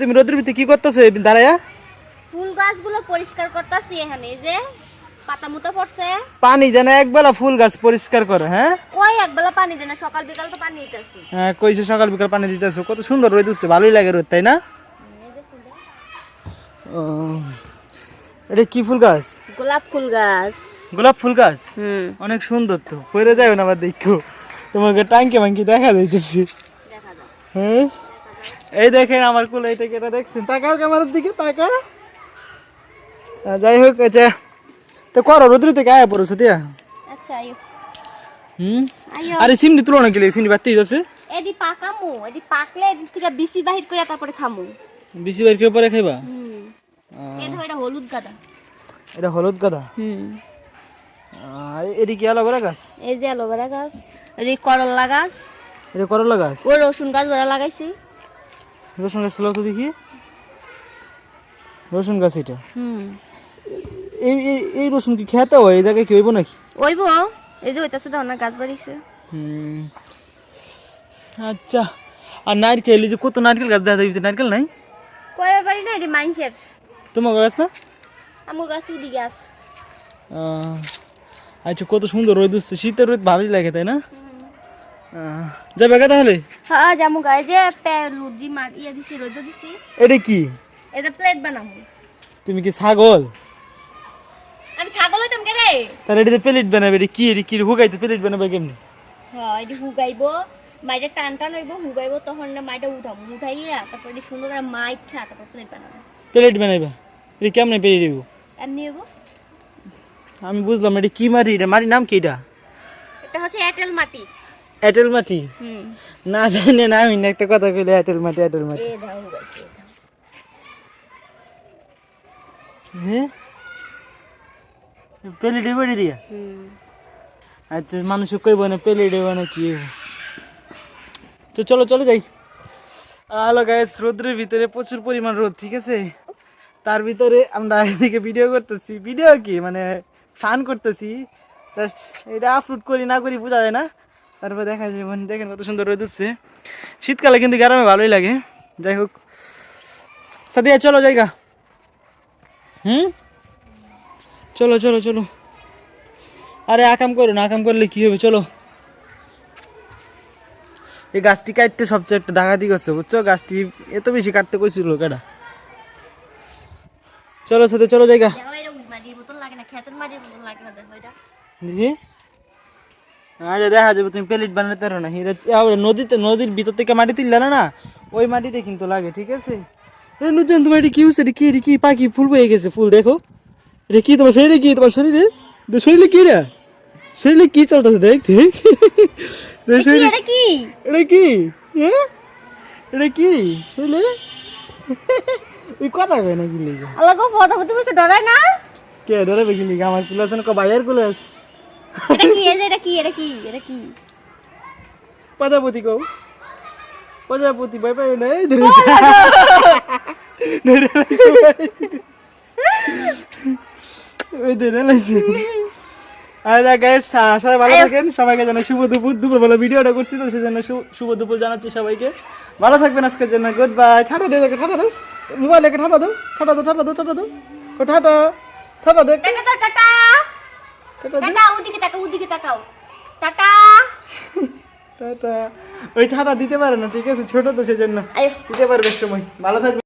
তুমি রোদ্রের ভিতরে কি করতেছো? দাঁড়ায়া। ফুল গাছগুলো পরিষ্কার করতেছি এখানে এই যে পাতা মুতা পড়ছে। পানি দেন একবেলা ফুল গাছ পরিষ্কার করে হ্যাঁ? ওই একবেলা পানি দেয় না সকাল বিকাল তো পানি দিতেছি। হ্যাঁ কইছে সকাল বিকাল পানি দিতেছো কত সুন্দর রোদ উঠছে ভালোই লাগে রোদ তাই না? এটা কি ফুল গাছ? গোলাপ ফুল গাছ। গোলাপ ফুল গাছ? হুম। অনেক সুন্দর তো পরে যাও না আবার দেখো। তোমাকে টাঙ্কি মাঙ্কি দেখা যাইতেছি। দেখা যাক। হ্যাঁ? এই দেখেন আমার কোলে এটা কেটা দেখছেন। তাকাও ক্যামেরার দিকে তাকা যাই হোক আচ্ছা তো করো রোদ্র থেকে আয়া পড়ছো দিয়া? আচ্ছা আইও হুম? আরে সিমনি তুলো না গেলে সিমনি বাতি যাচ্ছে। এদি পাকামু এদি পাকলে এদিক থেকে বিসি বাহির করে তারপরে খামু। বেশি বার করে পরে খাইবা? হুম। এটা হলুদ গাদা। এটা হলুদ গাদা? হুম। এটি কি অ্যালোভেরা গাছ? এই যে অ্যালোভেরা গাছ এই করলা গাছ। এটা করলা গাছ? ও রসুন গাছ বড় লাগাইছি। রসুন গাছ তো দেখি। রসুন গাছ এটা। হুম। এই এই- রসুন কি খেতে হয়? এই জায়গায় কি হইব নাকি? ওইব এই যে ওইটাছে দাও না গাছ বাড়িছে। হুম। আচ্ছা। আর নারকেল এই যে কত নারকেল গাছ দেখা যায় নারকেল নাই? কয় বাড়ি না এটি মাইনসের তোমার গাছ না? আমার গাছ উদি গাছ আচ্ছা কত সুন্দর রোদ উঠছে। শীতের রোদ ভালোই লাগে তাই না? যাবে গা তাহলে? হ্যাঁ জামু গায়ে যে পেলু দি মার ইয়া দিছি রোজ দিছি। এটা কি? এটা প্লেট বানামু। তুমি কি ছাগল? আমি ছাগল হইতাম কে রে? তাহলে এটাতে প্লেট বানাবে এটা কি? এটা কি হুকাইতে প্লেট বানাবে কেমনি? হ্যাঁ এটি হুগাইবো। মাইটা টান টান হইব হুগাইবো তখন না মাইটা উঠাম। উঠাইয়া তারপর এটি সুন্দর করে মাইট খা তারপর প্লেট বানাবো প্লেট বানাইবা? এটা কেমনে পেরে দিব? এমনি হইব। আমি বুঝলাম এটা কি মাটি? এটা মাটির নাম কি এটা? এটা হচ্ছে এয়ারটেল মাটি। এঁটেল মাটি না জানি না আমি একটা কথা কইলে এঁটেল মাটি এঁটেল মাটি প্লেটে বেড়ে দিয়া? আচ্ছা মানুষ কইব না পেলে দেব না কি তো চলো চলো যাই। হ্যালো গাইস রোদ্রের ভিতরে প্রচুর পরিমাণ রোদ ঠিক আছে? তার ভিতরে আমরা এদিকে ভিডিও করতেছি। ভিডিও কি? মানে ফান করতেছি। জাস্ট এটা আপলোড করি না করি বোঝা যায় না। তারপর দেখা যায় মানে দেখেন কত সুন্দর রোদ উঠছে। শীতকালে কিন্তু গরমে ভালোই লাগে। যাই হোক। সাদিয়া চলো জায়গা। হুম? চলো চলো চলো। আরে আকাম করো না আকাম করলে কি হবে? চলো। এই গাছটি কাটতে সবচেয়ে একটা ডাকাতি করছে বুঝছ? গাছটি এত বেশি কাটতে কইছিল কেডা চলো সাথে চলো জায়গা। দেখো। আরে দেখা যাবে তুমি প্লেট বানাতে পারো না। আবার নদীতে নদীর ভিতর থেকে মাটি তুললে না না ওই মাটিতে কিন্তু লাগে ঠিক আছে? নুজন তোমার এটি কি হচ্ছে এটি কি কি পাখি ফুল বয়ে গেছে? ফুল দেখো। এটা কি তোমার শরীরে কি তোমার শরীরে? শরীরে কি রে? শরীরে কি চলতেছে দেখ দেখ। কি শরীরে এটা কি? এটা কি? হ্যাঁ এটা কি? শরীরে? ওই কথা কয় না কি লিখে আল্লাহ গো ফটো ফটো বসে ডরায় না? কে ধরে বেগি লিখে আমার কুলাস না কো বাইরের কুলাস এটা কি? এটা কি? এটা কি? এটা কি? প্রজাপতি কও। প্রজাপতি বাই বাই নাই ধরে ধরে ওই ধরে লাইছে আরে গাইস সবাই ভালো থাকেন। সবাইকে জানাই শুভ দুপুর। দুপুর বেলা ভিডিওটা করছি তো সেজন্য শুভ দুপুর জানাচ্ছি সবাইকে। ভালো থাকবেন আজকের জন্য। গুড বাই ঠাটা দে দেখে ঠাটা দাও মোবাইল রেখে ঠাটা দাও ঠাটা দাও ঠাটা দাও ঠাটা দাও ঠাটা। ঠাটা দে। টাটা। টাটা ওদিকে তাকাও ওদিকে তাকাও। টাটা। টাটা। ওই ঠাটা দিতে পারে না ঠিক আছে? ছোট তো সেজন্য। দিতে পারবে সময়। ভালো থাকবে।